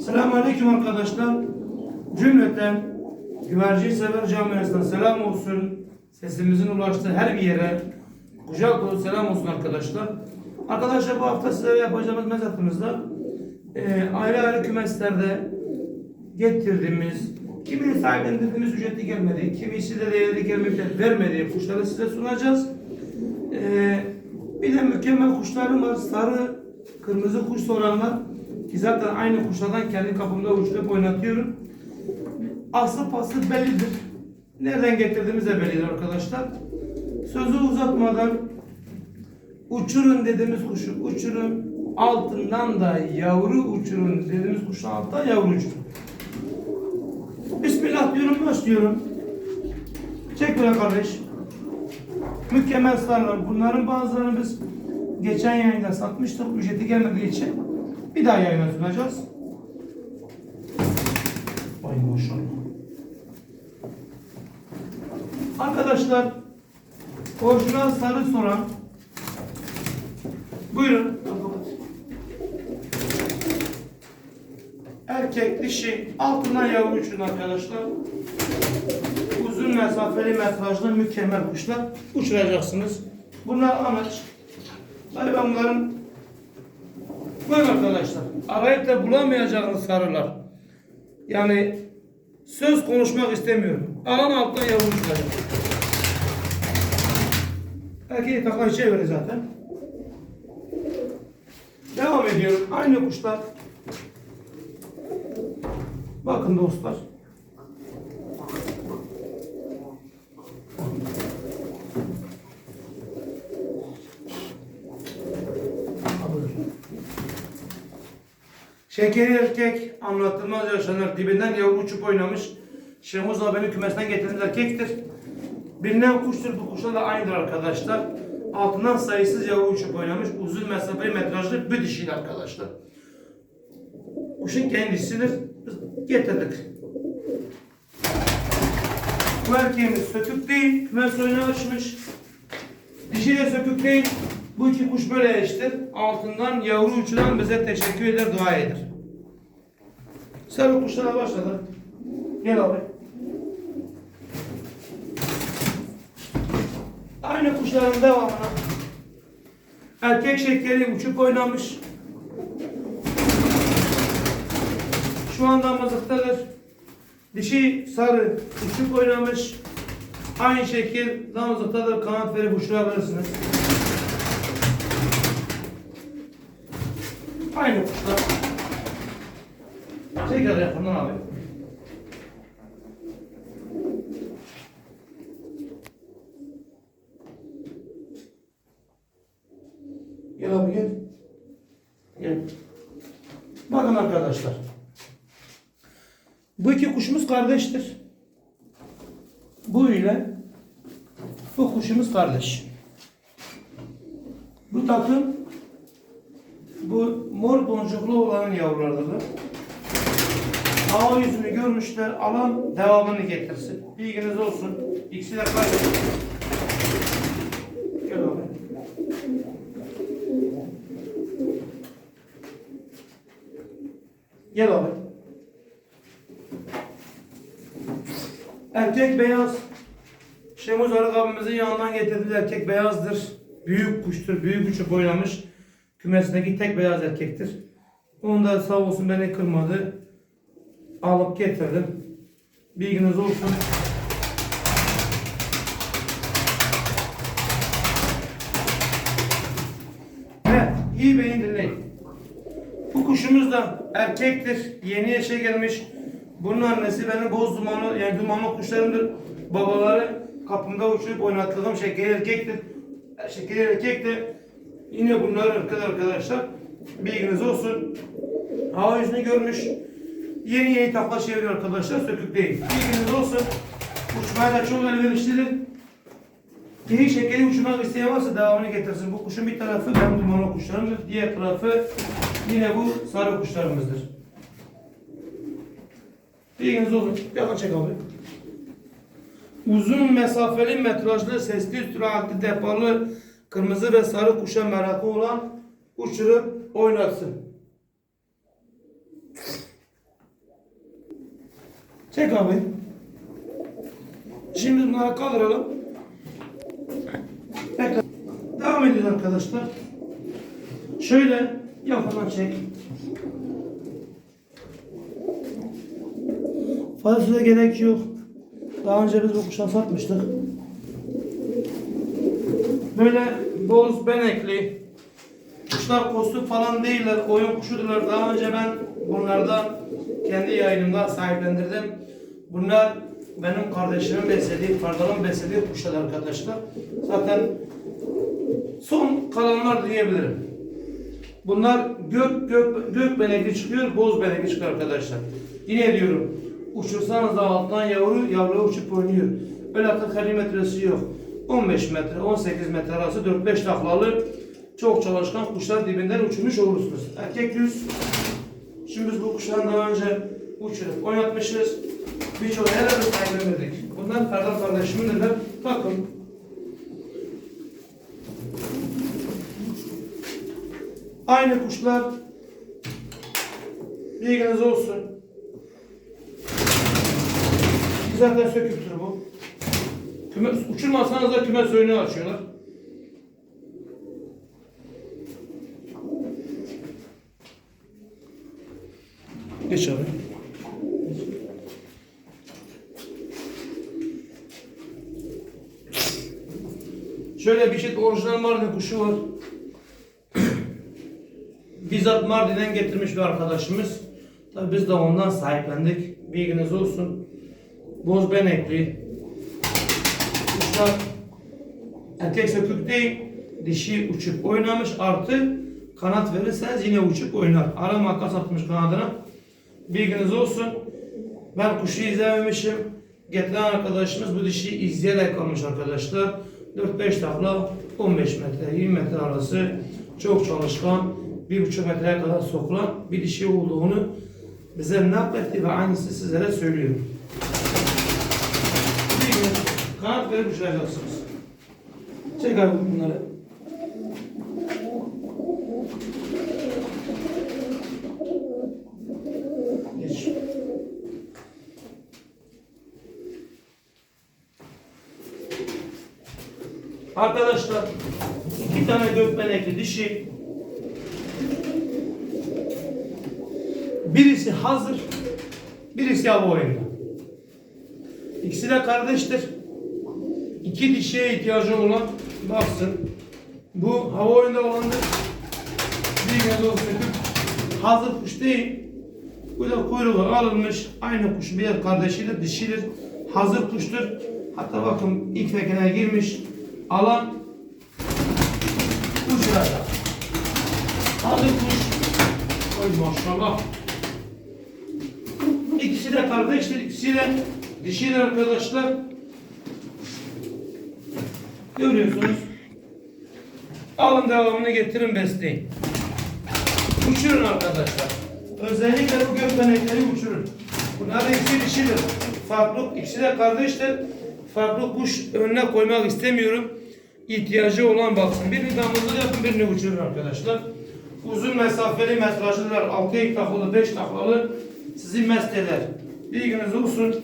Selamünaleyküm arkadaşlar. Cümleten güvercin sever camiasına selam olsun. Sesimizin ulaştığı her bir yere kucak dolu selam olsun arkadaşlar. Arkadaşlar bu hafta size yapacağımız mezatımızda e, ayrı ayrı kümeslerde getirdiğimiz, kimini sahiplendirdiğimiz ücretli gelmedi, kimisi de değerli gelmedi, vermediği kuşları size sunacağız. E, bir de mükemmel kuşlarım var. Sarı, kırmızı kuş soranlar ki zaten aynı kuşlardan kendi kapımda uçurup oynatıyorum. Aslı pası bellidir. Nereden getirdiğimiz de bellidir arkadaşlar. Sözü uzatmadan uçurun dediğimiz kuşu uçurun altından da yavru uçurun dediğimiz kuşun altından yavru uçurun. Bismillah diyorum başlıyorum. Çek böyle kardeş. Mükemmel sarılar. Bunların bazılarını biz geçen yayında satmıştık. Ücreti gelmediği için bir daha yayına sunacağız. Vay maşallah. Arkadaşlar orijinal sarı soran buyurun. Erkek dişi altından yavru için arkadaşlar uzun mesafeli metrajlı mükemmel kuşlar uçuracaksınız. Bunlar amaç. Ben bunların Buyurun arkadaşlar. Arayıp da bulamayacağınız sarılar. Yani söz konuşmak istemiyorum. Alan alttan yavru uçuracak. Erkeği taklayı çevirir zaten. Devam ediyorum. Aynı kuşlar. Bakın dostlar. Şekeri erkek anlatılmaz yaşanır. Dibinden yavru uçup oynamış. Şemuz abinin kümesinden getirdiğimiz erkektir. Bilinen kuştur. Bu kuşlar da aynıdır arkadaşlar. Altından sayısız yavru uçup oynamış. Uzun mesafeli metrajlı bir dişiyle arkadaşlar. Kuşun kendisidir. Getirdik. Bu erkeğimiz sökük değil. Kümes oyunu açmış. Dişi de sökük değil. Bu iki kuş böyle eşittir. Altından yavru uçuran bize teşekkür eder, dua eder. Sarı kuşlara başladı. Gel abi. Aynı kuşların devamına. Erkek şekeri uçup oynamış. Şu anda mızıktadır. Dişi sarı uçup oynamış. Aynı şekil damızlıktadır. Kanat verip uçurabilirsiniz. Aynı kuşlar. Tekrar yakından abi. Gel abi gel. Gel. Bakın arkadaşlar. Bu iki kuşumuz kardeştir. Bu ile bu kuşumuz kardeş. Bu takım bu mor boncuklu olanın yavrularıdır. Hava yüzünü görmüşler. Alan devamını getirsin. Bilginiz olsun. İkisi de kardeş. Gel abi. Gel abi. Erkek beyaz. Şemuz Arık abimizin yanından getirdiği erkek beyazdır. Büyük kuştur. Büyük uçup oynamış. Kümesindeki tek beyaz erkektir. Onu da sağ olsun beni kırmadı. Alıp getirdim. Bilginiz olsun. Evet, iyi beyin dinleyin. Bu kuşumuz da erkektir. Yeni yaşa gelmiş. Bunun annesi benim boz dumanı, yani dumanlı kuşlarımdır. Babaları kapımda uçurup oynattığım şekeri erkektir. Şekeri erkek de yine bunlar ırkıdır arkadaşlar. Bilginiz olsun. Hava yüzünü görmüş. Yeni yeni takla çeviriyor arkadaşlar. Sökük değil. Bilginiz olsun. Uçmaya da çok elverişlidir. Geri şekeri uçmak isteyen varsa devamını getirsin. Bu kuşun bir tarafı benim dumanlı kuşlarımdır. Diğer tarafı yine bu sarı kuşlarımızdır. Bilginiz olsun. Yakın çek abi. Uzun mesafeli metrajlı sesli süratli depalı kırmızı ve sarı kuşa merakı olan uçurup oynatsın. Çek abi. Şimdi bunları kaldıralım. Bekle. Devam ediyoruz arkadaşlar. Şöyle yakından çek. Fazla gerek yok. Daha önce biz bu kuşa satmıştık. Böyle boz benekli kuşlar kostuk falan değiller. Oyun kuşudurlar. Daha önce ben bunlardan kendi yayınımda sahiplendirdim. Bunlar benim kardeşimin beslediği, kardeşimin beslediği kuşlar arkadaşlar. Zaten son kalanlar diyebilirim. Bunlar gök gök gök benekli çıkıyor, boz benekli çıkıyor arkadaşlar. Yine diyorum, uçursanız da alttan yavru, yavru uçup oynuyor. Öyle 40 metresi yok. 15 metre, 18 metre arası 4-5 taklalı çok çalışkan kuşlar dibinden uçurmuş olursunuz. Erkek yüz. Şimdi biz bu kuşları daha önce uçurup oynatmışız. Birçok her yerde sahiplendirdik. Bunlar Ferdan kardeşimindirler. Bakın Aynı kuşlar bilginiz olsun. Zaten söküktür bu. Küme, uçurmasanız da kümes oyunu açıyorlar. Geç abi. Şöyle bir çift orijinal Mardin kuşu var. Bizzat Mardin'den getirmiş bir arkadaşımız. Tabii biz de ondan sahiplendik. Bilginiz olsun. Boz benekli. Kuşlar erkek sökük değil. Dişi uçup oynamış. Artı kanat verirseniz yine uçup oynar. Ara makas atmış kanadına. Bilginiz olsun. Ben kuşu izlememişim. Getiren arkadaşımız bu dişi izleyerek almış arkadaşlar. 4-5 takla 15 metre 20 metre arası çok çalışkan 1,5 metreye kadar sokulan bir dişi olduğunu bize nakletti ve aynısı sizlere söylüyorum. Bir gün kanat verip uçuracaksınız. Çek bunları. Arkadaşlar iki tane gökmenekli dişi birisi hazır birisi hava oyunda. İkisi de kardeştir. İki dişiye ihtiyacı olan baksın. Bu hava oyunda olandır. Bir gün olsun hazır kuş değil. Bu da kuyruğu alınmış. Aynı kuş bir kardeşidir, dişidir. Hazır kuştur. Hatta bakın ilk tekene girmiş. Alan uçuracak. Hazır kuş. Oy maşallah. İkisi de kardeştir, ikisi de dişidir arkadaşlar. Görüyorsunuz. Alın devamını getirin besleyin. Uçurun arkadaşlar. Özellikle bu gökbenekleri uçurun. Bunlar da ikisi dişidir. Farklı, ikisi de kardeştir. Farklı kuş önüne koymak istemiyorum. İhtiyacı olan baksın. Birini damızlık yapın, birini uçurun arkadaşlar. Uzun mesafeli metrajlılar, 6 ilk taklalı, 5 taklalı sizi mest eder. Bilginiz olsun.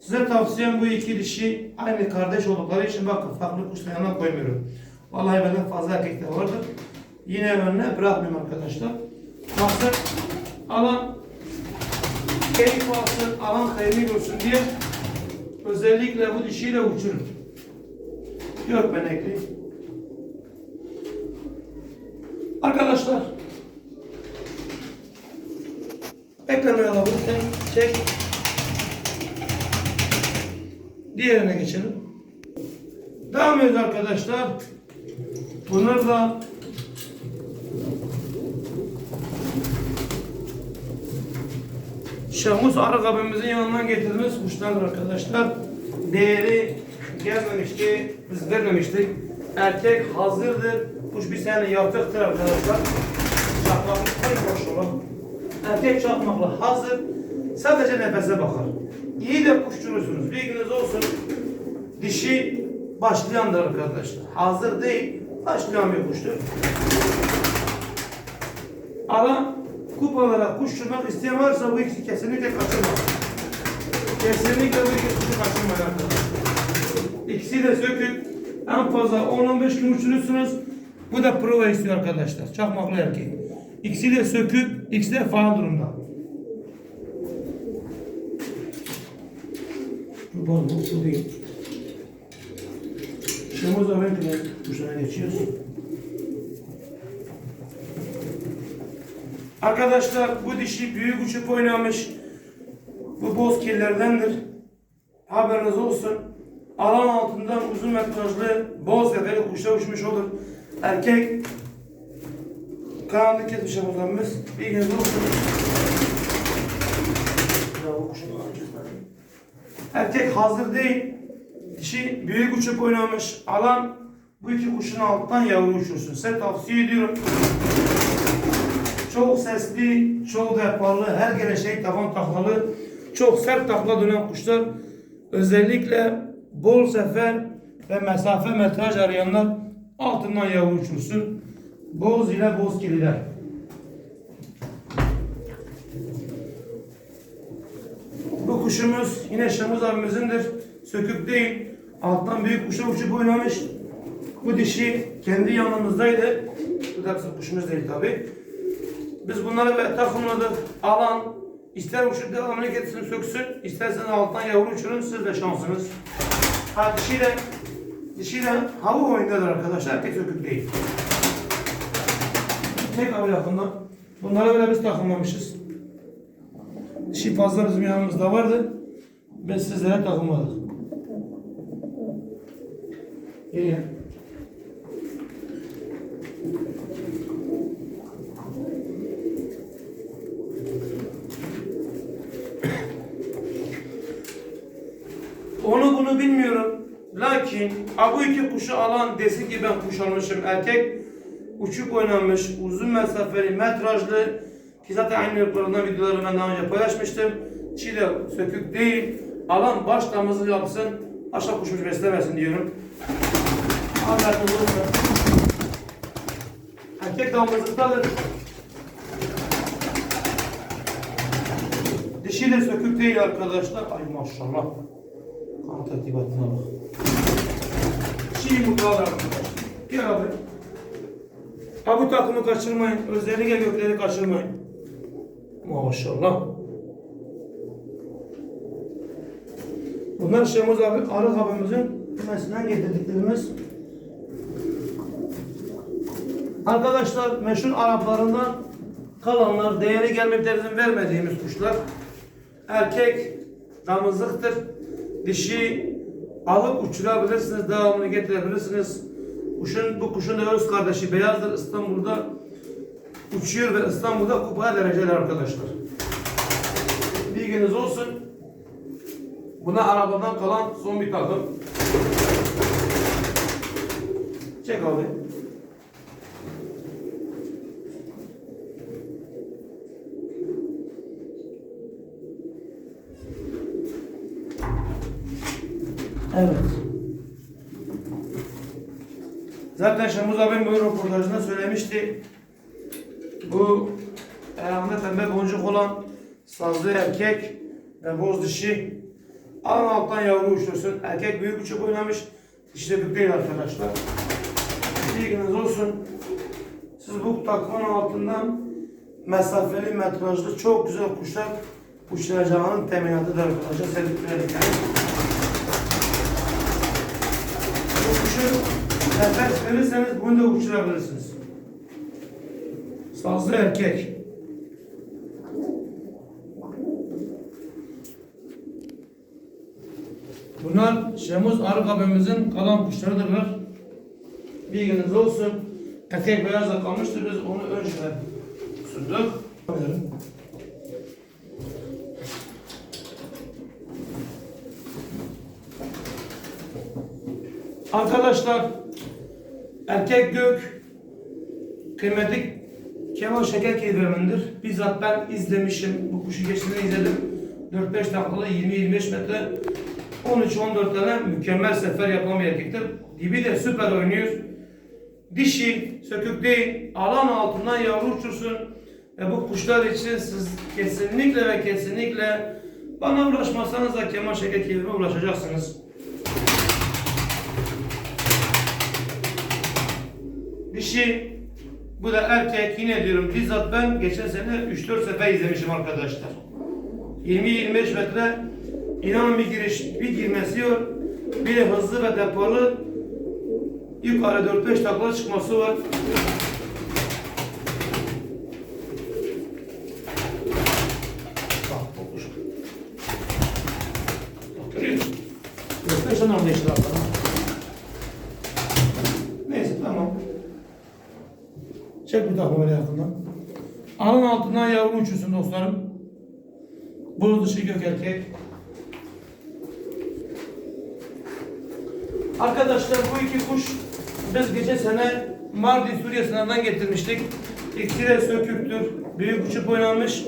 Size tavsiyem bu iki dişi aynı kardeş oldukları için bakın farklı kuşla yanına koymuyorum. Vallahi benden fazla erkek de vardır. Yine önüne bırakmıyorum arkadaşlar. Baksın alan keyif alsın, alan hayırlı görsün diye özellikle bu dişiyle uçurun. Yok benekli. Arkadaşlar ekranı alabilirsen çek. Diğerine geçelim. Devam ediyoruz arkadaşlar. Bunlar da Şamus Arık abimizin yanından getirdiğimiz kuşlardır arkadaşlar. Değeri gelmemişti, biz vermemiştik. Erkek hazırdır. Kuş bir sene yaptıktır arkadaşlar. Çakmaklı, hayır maşallah. Erkek çakmaklı hazır. Sadece nefese bakar. İyi de kuşçulusunuz. Bilginiz olsun. Dişi başlayandır arkadaşlar. Hazır değil, başlayan bir kuştur. Ara kupalara kuş uçurmak isteyen varsa bu ikisi kesinlikle kaçırmaz. Kesinlikle bu iki kuşu kaçırmayın arkadaşlar. İkisi de sökük. En fazla 10-15 gün uçurursunuz. Bu da prova istiyor arkadaşlar. Çakmaklı erkek. İkisi de sökük, ikisi de faal durumda. Bu bol bu, değil. Şemuz Avenkle kuşuna geçiyoruz. Arkadaşlar bu dişi büyük uçup oynamış. Bu boz kirlerdendir. Haberiniz olsun. Alan altından uzun metrajlı boz efeli kuşa uçmuş olur. Erkek karanlık kesmiş. Bir gün olsun. Bravo kuşum. Erkek hazır değil. Dişi büyük uçup oynamış. Alan bu iki kuşun alttan yavru uçursun. Size tavsiye ediyorum. Çok sesli, çok deparlı, her gene şey tavan taklalı, çok sert takla dönen kuşlar özellikle bol sefer ve mesafe metraj arayanlar altından yavru uçursun. Boz ile boz kililer. Bu kuşumuz yine Şamuz abimizin,dir Sökük değil. Alttan büyük kuşa uçup oynamış. Bu dişi kendi yanımızdaydı. Bu da bizim kuşumuz değil tabi. Biz bunları ve takımladık. Alan ister uçup devamını söksün. isterseniz alttan yavru uçurun. Siz de şansınız. Ha dişi de dişi de hava oyundadır arkadaşlar. Tek sökük değil. Tek abi yakından. Bunlara böyle biz takımlamışız. Dişi fazla bizim yanımızda vardı. Biz sizlere takımladık. İyi. Onu bunu bilmiyorum. Lakin bu iki kuşu alan desin ki ben kuş almışım. Erkek uçup oynamış, uzun mesafeli, metrajlı ki zaten aynı ırklarından videoları ben daha önce paylaşmıştım. Çile sökük değil. Alan baş damızlık yapsın. Aşağı kuşmuş beslemesin diyorum. Haberiniz olsun. Erkek damızlıktadır. Dişi de sökük değil arkadaşlar. Ay maşallah. Kan tertibatına bak. Çiğ mutluğa arkadaşlar. Gel abi. Ha bu takımı kaçırmayın. Özellikle gökleri kaçırmayın. Maşallah. Bunlar Şemuz abi, Arık abimizin kümesinden getirdiklerimiz. Arkadaşlar meşhur Araplarından kalanlar, değeri bizim vermediğimiz kuşlar. Erkek damızlıktır. Dişi alıp uçurabilirsiniz, devamını getirebilirsiniz. Kuşun, bu kuşun da öz kardeşi beyazdır. İstanbul'da uçuyor ve İstanbul'da kupaya dereceler arkadaşlar. Bilginiz olsun. Buna arabadan kalan son bir takım. Çek abi. Evet. Zaten Şamuz abim bu röportajında söylemişti. Bu ayağında pembe boncuk olan sazlı erkek ve boz dişi alan alttan yavru uçursun. Erkek büyük uçup oynamış. Dişi büyük değil arkadaşlar. Bilginiz olsun. Siz bu takımın altından mesafeli metrajlı çok güzel kuşlar uçuracağının teminatıdır arkadaşlar. Sevdikleri kuşu nefes verirseniz bunu da uçurabilirsiniz. Sazlı erkek. Bunlar Şemuz Arık abimizin kalan kuşlarıdırlar. Bilginiz olsun. Erkek beyazla kalmıştır. Biz onu önceden sunduk. Arkadaşlar erkek gök kıymetli Kemal Şeker Keyifemindir. Bizzat ben izlemişim. Bu kuşu geçtiğinde izledim. 4-5 dakikada 20-25 metre 13-14 tane mükemmel sefer yapan bir erkektir. Dibi de süper oynuyor. Dişi, sökük değil, alan altından yavru uçursun. Ve bu kuşlar için siz kesinlikle ve kesinlikle Bana ulaşmazsanız da Kemal Şeker Keyif'e ulaşacaksınız. Dişi, bu da erkek yine diyorum bizzat ben geçen sene 3-4 sefer izlemişim arkadaşlar. 20-25 metre inanın bir giriş, bir girmesi yok. Bir hızlı ve depalı yukarı 4-5 takla çıkması var. Bak bu kuş. Bak görüyor musun? 4-5 tane anlayışlı atlar. Neyse tamam. Çek bu takma böyle yakından. Alın altından yavru uçursun dostlarım. Bulu dışı gök erkek. Arkadaşlar bu iki kuş biz geçen sene Mardin Suriye sınavından getirmiştik. İkisi de söküktür. Büyük uçup oynamış.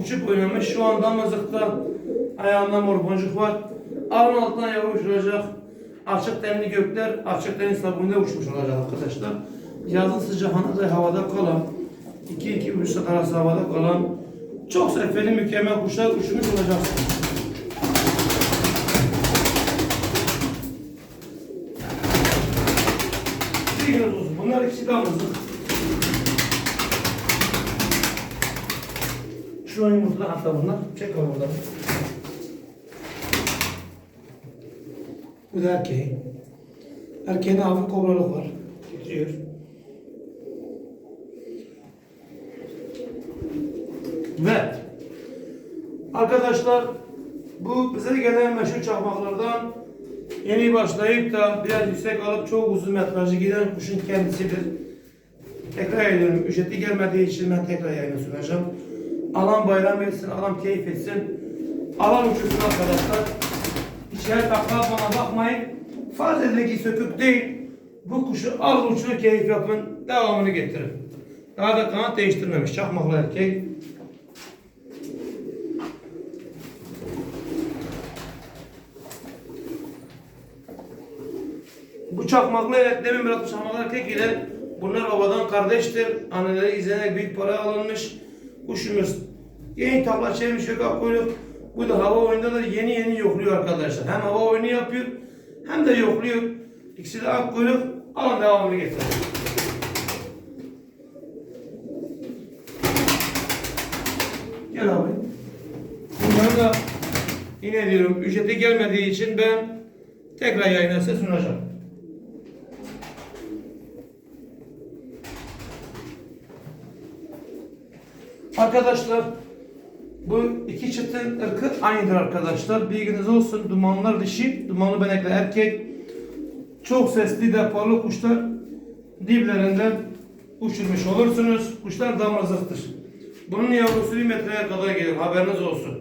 Uçup oynamış. Şu anda mızıkta ayağında mor boncuk var. Alın altından yavru uçuracak. Açık tenli gökler, açık tenli sabunla uçmuş olacak arkadaşlar. Yazın sıcağında da havada kalan, 2-2,5 saat arası havada kalan çok seferi mükemmel kuşlar uçmuş olacaksınız. Bilginiz olsun. Bunlar ikisi damızlık. Şu an yumurtadan hatta bunlar. Çek al buradan. Bu da erkeği. Erkeğin hafif kobralık var. Titriyor. Ve arkadaşlar bu bize gelen meşhur çakmaklardan yeni başlayıp da biraz yüksek alıp çok uzun metrajlı giden kuşun kendisidir. Tekrar ediyorum. Ücreti gelmediği için ben tekrar yayına sunacağım. Alan bayram etsin, alan keyif etsin. Alan uçursun arkadaşlar. İçeri takla bana bakmayın. Farz edin ki sökük değil. Bu kuşu al uçur keyif yapın. Devamını getirin. Daha da kanat değiştirmemiş. Çakmaklı erkek. Bu çakmaklı evet demin bırakmış çakmaklı erkek ile bunlar babadan kardeştir. Anneleri izlenerek büyük para alınmış. Kuşumuz yeni takla çevirmiş yok kuyruk. Bu da hava oyunda da yeni yeni yokluyor arkadaşlar. Hem hava oyunu yapıyor hem de yokluyor. İkisi de ak kuyruk. Alın devamını getirin. Gel abi. Bunları da yine diyorum ücreti gelmediği için ben tekrar yayına size sunacağım. Arkadaşlar bu iki çıtın ırkı aynıdır arkadaşlar. Bilginiz olsun. Dumanlar dişi, dumanlı benekli erkek. Çok sesli depalı kuşlar diplerinden uçurmuş olursunuz. Kuşlar damızlıktır. Bunun yavrusu bir metreye kadar gelir. Haberiniz olsun.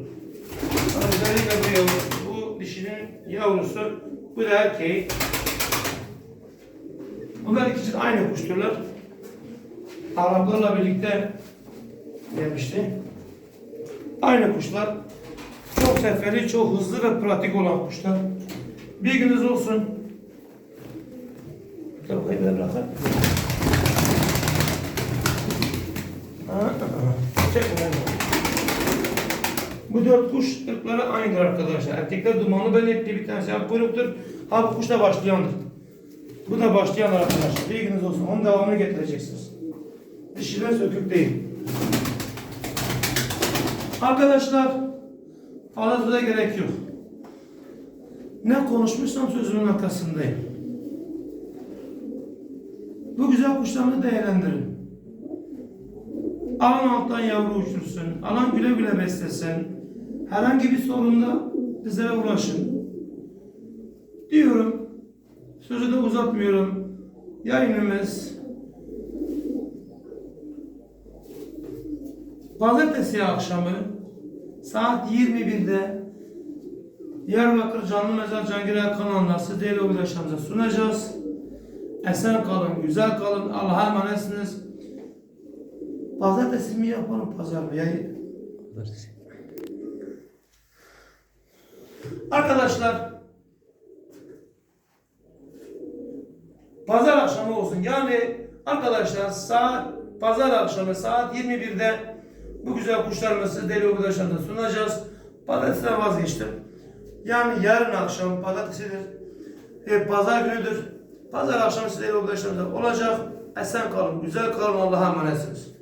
Özellikle bu yavru, bu dişinin yavrusu, bu da erkeği. Bunlar ikisi aynı kuşturlar. Araplarla birlikte gelmişti. Aynı kuşlar. Çok seferi, çok hızlı ve pratik olan kuşlar. Bilginiz olsun. Bu dört kuş ırkları aynıdır arkadaşlar. Erkekler dumanlı benekli bir tanesi ak kuyruktur. Ha kuş da başlayandır. Bu da başlayan arkadaşlar. Bilginiz olsun. Onun devamını getireceksiniz. Dişiler sökük değil. Arkadaşlar söze gerek yok. Ne konuşmuşsam sözümün arkasındayım. Bu güzel kuşlarını değerlendirin. Alan alttan yavru uçursun. Alan güle güle beslesin. Herhangi bir sorunda bize ulaşın. Diyorum. Sözü de uzatmıyorum. Yayınımız Pazartesi akşamı saat 21'de Diyarbakır Canlı Mezar Cangire kanalına sizlerle ulaşacağımıza sunacağız. Esen kalın, güzel kalın, Allah'a emanetsiniz. Pazartesi mi yapalım, pazar mı? Yani Arkadaşlar Pazar akşamı olsun. Yani arkadaşlar saat pazar akşamı saat 21'de bu güzel kuşlarımızı sizlerle arkadaşlarına sunacağız. Pazartesinden vazgeçtim. Yani yarın akşam pazartesidir. E, pazar günüdür. Pazar akşamı size arkadaşlarımızla olacak. Esen kalın, güzel kalın. Allah'a emanetsiniz.